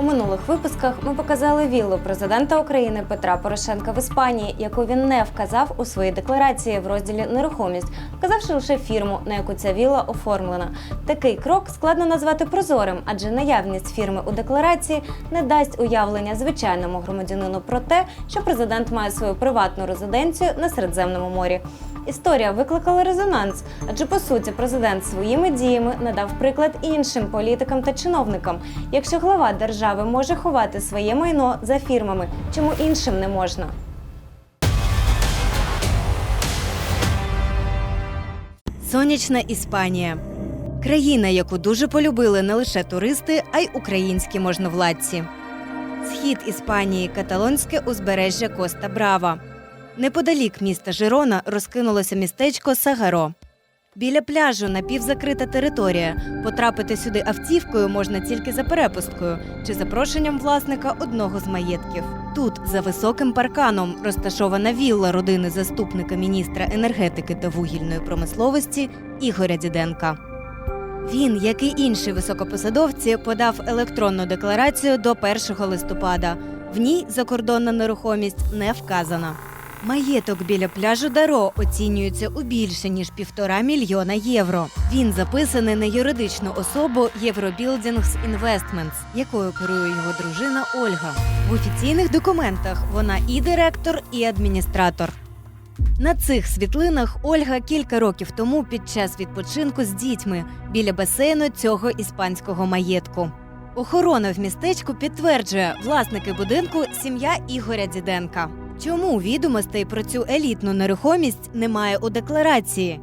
У минулих випусках ми показали віллу президента України Петра Порошенка в Іспанії, яку він не вказав у своїй декларації в розділі нерухомість, вказавши лише фірму, на яку ця вілла оформлена. Такий крок складно назвати прозорим, адже наявність фірми у декларації не дасть уявлення звичайному громадянину про те, що президент має свою приватну резиденцію на Середземному морі. Історія викликала резонанс, адже по суті президент своїми діями надав приклад іншим політикам та чиновникам. Якщо глава держави може ховати своє майно за фірмами, чому іншим не можна? Сонячна Іспанія. Країна, яку дуже полюбили не лише туристи, а й українські можновладці. Схід Іспанії каталонське узбережжя Коста Брава. Неподалік міста Жирона розкинулося містечко Сагаро. Біля пляжу напівзакрита територія. Потрапити сюди автівкою можна тільки за перепусткою чи запрошенням власника одного з маєтків. Тут, за високим парканом, розташована вілла родини заступника міністра енергетики та вугільної промисловості Ігоря Діденка. Він, як і інші високопосадовці, подав електронну декларацію до 1 листопада. В ній закордонна нерухомість не вказана. Маєток біля пляжу Даро оцінюється у більше ніж півтора мільйона євро. Він записаний на юридичну особу Євробілдінгс Investments, якою керує його дружина Ольга. В офіційних документах вона і директор, і адміністратор. На цих світлинах Ольга кілька років тому під час відпочинку з дітьми біля басейну цього іспанського маєтку. Охорона в містечку підтверджує, власники будинку сім'я Ігоря Діденка. Чому відомостей про цю елітну нерухомість немає у декларації?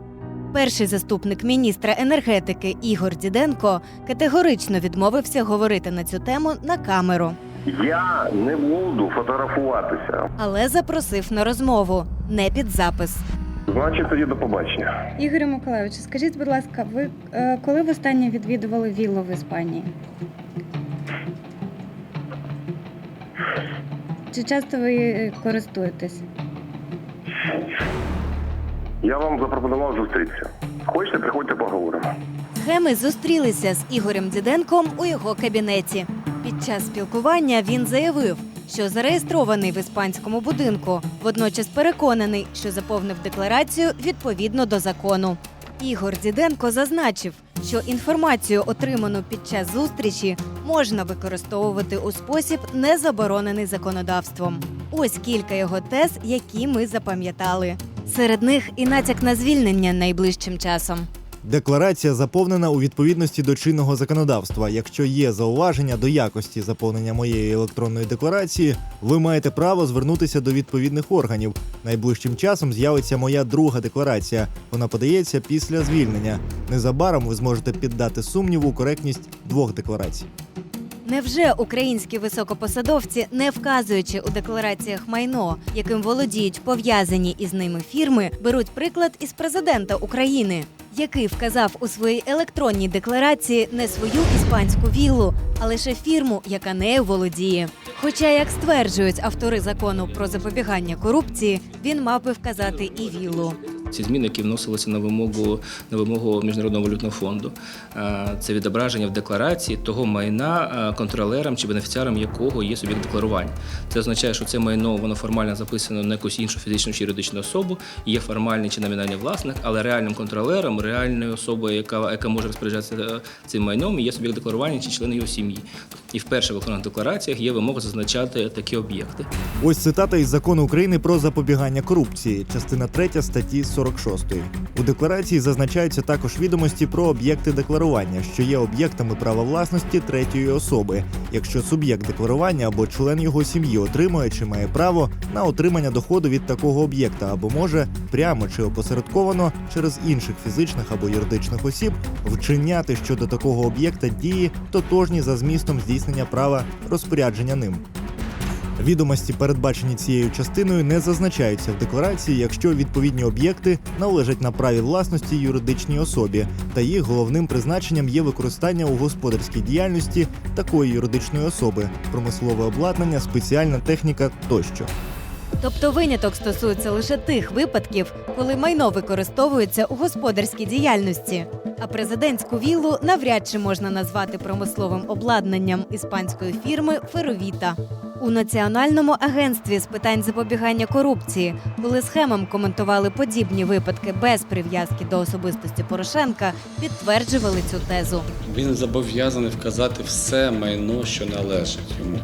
Перший заступник міністра енергетики Ігор Діденко категорично відмовився говорити на цю тему на камеру, Я не буду фотографуватися. але запросив на розмову не під запис. Значить, тоді до побачення. Ігорю Миколайовичу, скажіть, будь ласка, ви е, коли в останнє відвідували віллу в Іспанії? Чи часто ви е, користуєтесь? Я вам запропонував зустрітися. Хочете, приходьте поговоримо. Схеми зустрілися з Ігорем Діденком у його кабінеті. Під час спілкування він заявив, що зареєстрований в іспанському будинку, водночас переконаний, що заповнив декларацію відповідно до закону. Ігор Діденко зазначив, що інформацію, отриману під час зустрічі, можна використовувати у спосіб, не заборонений законодавством. Ось кілька його тез, які ми запам'ятали. Серед них і натяк на звільнення найближчим часом. Декларація заповнена у відповідності до чинного законодавства. Якщо є зауваження до якості заповнення моєї електронної декларації, ви маєте право звернутися до відповідних органів. Найближчим часом з'явиться моя друга декларація. Вона подається після звільнення. Незабаром ви зможете піддати сумніву коректність двох декларацій. Невже українські високопосадовці, не вказуючи у деклараціях майно, яким володіють пов'язані із ними фірми, беруть приклад із президента України, який вказав у своїй електронній декларації не свою іспанську віллу, а лише фірму, яка нею володіє. Хоча, як стверджують автори закону про запобігання корупції, він мав би вказати і віллу. Ці зміни, які вносилися на вимогу на вимогу міжнародного валютного фонду, е, це відображення в декларації того майна, е, контролером чи бенефіціаром якого є суб'єкт декларування. Це означає, що це майно воно формально записано на якусь іншу фізичну чи юридичну особу, є формальний чи номінальний власник, але реальним контролером, реальною особою, яка, яка може розпоряджатися е, цим майном, є суб'єкт декларування чи члени його сім'ї. І вперше в електронних деклараціях є вимога зазначати такі об'єкти. Ось цитата із закону України про запобігання корупції, частина 3 статті 46. У декларації зазначаються також відомості про об'єкти декларування, що є об'єктами права власності третьої особи, якщо суб'єкт декларування або член його сім'ї отримує чи має право на отримання доходу від такого об'єкта, або може прямо чи опосередковано через інших фізичних або юридичних осіб вчиняти щодо такого об'єкта дії, тотожні за змістом здійснення права розпорядження ним. Відомості, передбачені цією частиною, не зазначаються в декларації, якщо відповідні об'єкти належать на праві власності юридичній особі, та їх головним призначенням є використання у господарській діяльності такої юридичної особи, промислове обладнання, спеціальна техніка тощо. Тобто виняток стосується лише тих випадків, коли майно використовується у господарській діяльності. А президентську віллу навряд чи можна назвати промисловим обладнанням іспанської фірми Феровіта. У Національному агентстві з питань запобігання корупції, коли схемам коментували подібні випадки без прив'язки до особистості Порошенка, підтверджували цю тезу. Він зобов'язаний вказати все майно, що належить йому.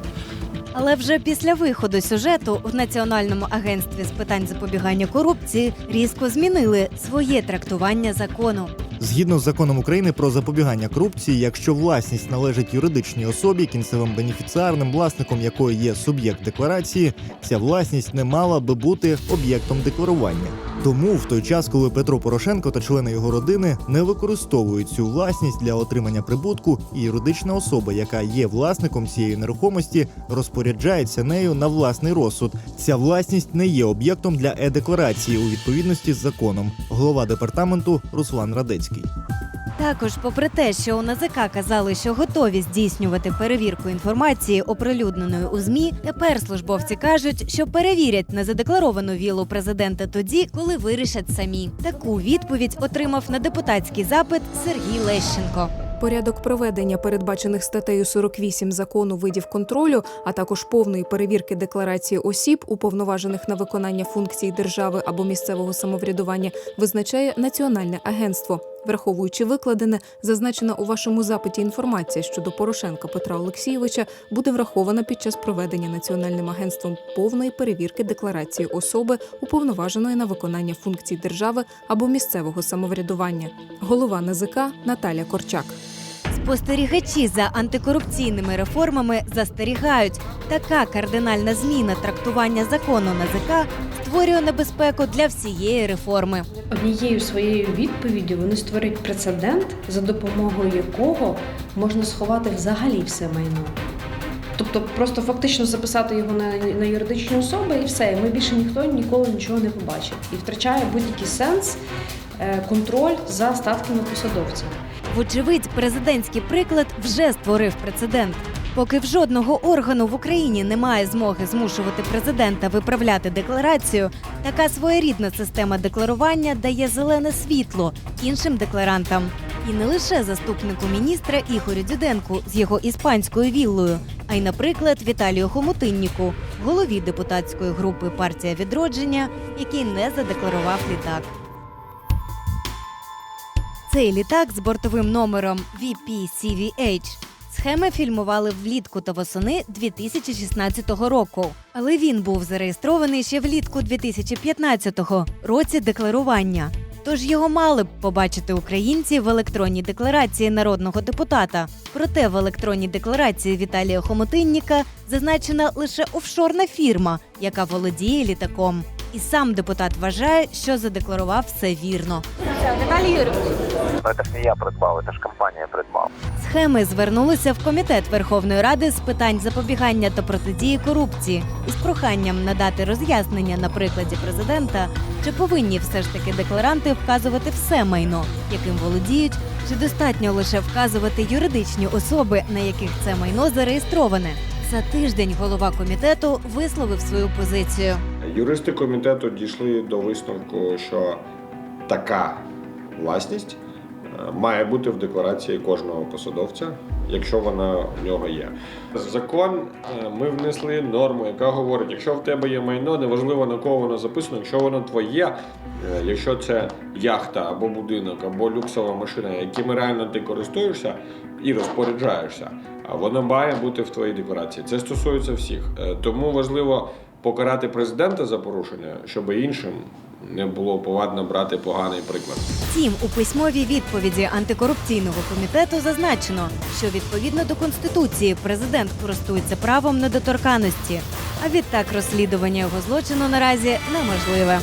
Але вже після виходу сюжету в Національному агентстві з питань запобігання корупції різко змінили своє трактування закону. Згідно з законом України про запобігання корупції, якщо власність належить юридичній особі, кінцевим бенефіціарним власником якої є суб'єкт декларації, ця власність не мала би бути об'єктом декларування. Тому в той час, коли Петро Порошенко та члени його родини не використовують цю власність для отримання прибутку, і юридична особа, яка є власником цієї нерухомості, розпоряджається нею на власний розсуд. Ця власність не є об'єктом для е-декларації у відповідності з законом. Голова департаменту Руслан Радецький. Також, попри те, що у НАЗК казали, що готові здійснювати перевірку інформації, оприлюдненої у змі, тепер службовці кажуть, що перевірять незадекларовану вілу президента тоді, коли вирішать самі. Таку відповідь отримав на депутатський запит Сергій Лещенко. Порядок проведення передбачених статтею 48 закону видів контролю, а також повної перевірки декларації осіб, уповноважених на виконання функцій держави або місцевого самоврядування, визначає Національне агентство. Враховуючи викладене, зазначена у вашому запиті інформація щодо Порошенка Петра Олексійовича буде врахована під час проведення Національним агентством повної перевірки декларації особи, уповноваженої на виконання функцій держави або місцевого самоврядування. Голова НАЗК Наталя Корчак. Спостерігачі за антикорупційними реформами застерігають, така кардинальна зміна трактування закону НАЗК створює небезпеку для всієї реформи. Однією своєю відповіддю вони створять прецедент, за допомогою якого можна сховати взагалі все майно. Тобто просто фактично записати його на, на юридичні особи і все, і ми більше ніхто ніколи нічого не побачить. І втрачає будь-який сенс е, контроль за статками посадовців. Вочевидь, президентський приклад вже створив прецедент. Поки в жодного органу в Україні немає змоги змушувати президента виправляти декларацію, така своєрідна система декларування дає зелене світло іншим декларантам. І не лише заступнику міністра Ігорю Дюденку з його іспанською віллою, а й, наприклад, Віталію Хомутинніку, голові депутатської групи партія відродження, який не задекларував літак. Цей літак з бортовим номером VPCVH схеми фільмували влітку та восени 2016 року. Але він був зареєстрований ще влітку 2015-го, році декларування. Тож його мали б побачити українці в електронній декларації народного депутата. Проте в електронній декларації Віталія Хомотинніка зазначена лише офшорна фірма, яка володіє літаком. І сам депутат вважає, що задекларував все вірно. Ну, це ж не я придбав, це ж компанія придбав. Схеми звернулися в комітет Верховної Ради з питань запобігання та протидії корупції із проханням надати роз'яснення на прикладі президента, чи повинні все ж таки декларанти вказувати все майно, яким володіють, чи достатньо лише вказувати юридичні особи, на яких це майно зареєстроване. За тиждень голова комітету висловив свою позицію. Юристи комітету дійшли до висновку, що така власність має бути в декларації кожного посадовця, якщо вона в нього є. В Закон е, ми внесли норму, яка говорить, якщо в тебе є майно, неважливо на кого воно записано, якщо воно твоє, е, якщо це яхта або будинок, або люксова машина, якими реально ти користуєшся і розпоряджаєшся, воно має бути в твоїй декларації. Це стосується всіх. Е, Тому важливо покарати президента за порушення, щоб іншим не було повадно брати поганий приклад. Втім, у письмовій відповіді антикорупційного комітету зазначено, що відповідно до конституції президент користується правом недоторканості. А відтак розслідування його злочину наразі неможливе.